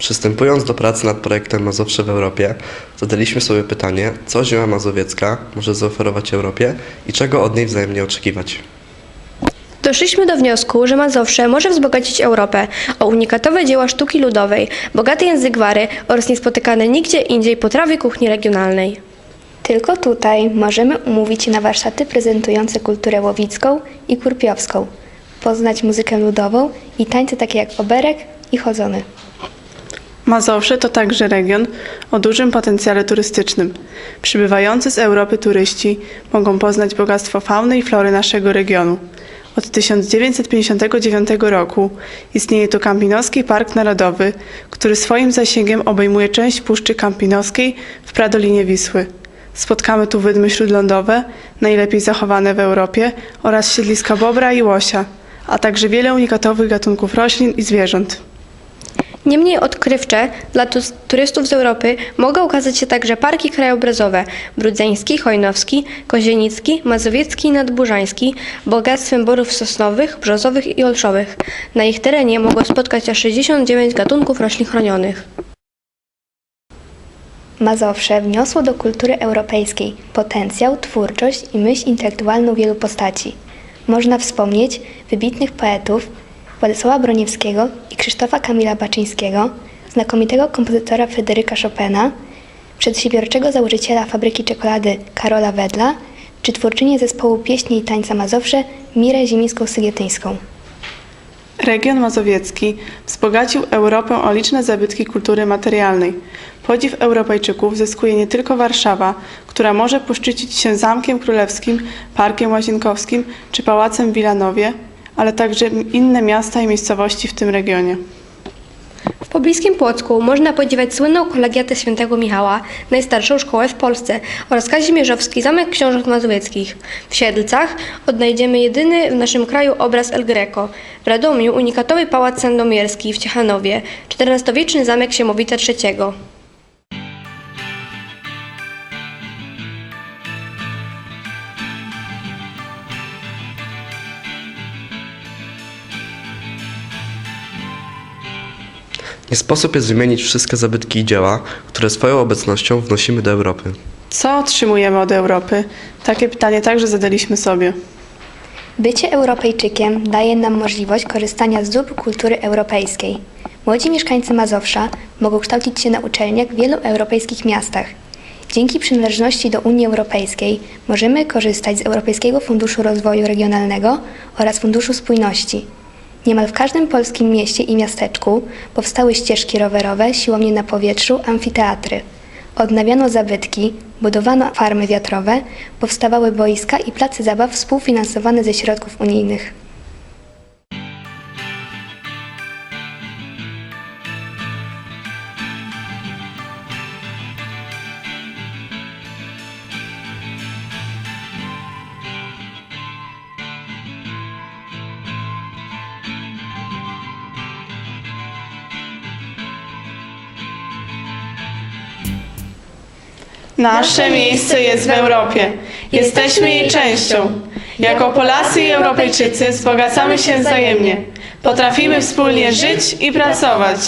Przystępując do pracy nad projektem Mazowsze w Europie, zadaliśmy sobie pytanie, co ziemia mazowiecka może zaoferować Europie i czego od niej wzajemnie oczekiwać. Doszliśmy do wniosku, że Mazowsze może wzbogacić Europę o unikatowe dzieła sztuki ludowej, bogaty język wary oraz niespotykane nigdzie indziej potrawy kuchni regionalnej. Tylko tutaj możemy umówić się na warsztaty prezentujące kulturę łowicką i kurpiowską, poznać muzykę ludową i tańce takie jak oberek i chodzony. Mazowsze to także region o dużym potencjale turystycznym. Przybywający z Europy turyści mogą poznać bogactwo fauny i flory naszego regionu. Od 1959 roku istnieje tu Kampinoski Park Narodowy, który swoim zasięgiem obejmuje część Puszczy Kampinoskiej w Pradolinie Wisły. Spotkamy tu wydmy śródlądowe, najlepiej zachowane w Europie, oraz siedliska bobra i łosia, a także wiele unikatowych gatunków roślin i zwierząt. Niemniej odkrywcze dla tu- turystów z Europy mogą ukazać się także parki krajobrazowe Brudzeński, Chojnowski, Kozienicki, Mazowiecki i Nadburzański, bogactwem borów sosnowych, brzozowych i olszowych. Na ich terenie mogło spotkać aż 69 gatunków roślin chronionych. Mazowsze wniosło do kultury europejskiej potencjał, twórczość i myśl intelektualną wielu postaci. Można wspomnieć wybitnych poetów Władysława Broniewskiego i Krzysztofa Kamila Baczyńskiego, znakomitego kompozytora Fryderyka Chopina, przedsiębiorczego założyciela fabryki czekolady Karola Wedla, czy twórczynię zespołu pieśni i tańca Mazowsze Mirę Zimińską-Sygietyńską. Region mazowiecki wzbogacił Europę o liczne zabytki kultury materialnej. Podziw Europejczyków zyskuje nie tylko Warszawa, która może poszczycić się Zamkiem Królewskim, Parkiem Łazienkowskim czy Pałacem w Wilanowie, ale także inne miasta i miejscowości w tym regionie. W pobliskim Płocku można podziwiać słynną kolegiatę świętego Michała, najstarszą szkołę w Polsce, oraz Kazimierzowski Zamek Książąt Mazowieckich. W Siedlcach odnajdziemy jedyny w naszym kraju obraz El Greco. W Radomiu unikatowy Pałac Sandomierski w Ciechanowie, XIV-wieczny zamek Siemowita III. Nie sposób jest wymienić wszystkie zabytki i dzieła, które swoją obecnością wnosimy do Europy. Co otrzymujemy od Europy? Takie pytanie także zadaliśmy sobie. Bycie Europejczykiem daje nam możliwość korzystania z dóbr kultury europejskiej. Młodzi mieszkańcy Mazowsza mogą kształcić się na uczelniach w wielu europejskich miastach. Dzięki przynależności do Unii Europejskiej możemy korzystać z Europejskiego Funduszu Rozwoju Regionalnego oraz Funduszu Spójności. Niemal w każdym polskim mieście i miasteczku powstały ścieżki rowerowe, siłownie na powietrzu, amfiteatry. Odnawiano zabytki, budowano farmy wiatrowe, powstawały boiska i place zabaw współfinansowane ze środków unijnych. Nasze miejsce jest w Europie. Jesteśmy jej częścią. Jako Polacy i Europejczycy wzbogacamy się wzajemnie. Potrafimy wspólnie żyć i pracować.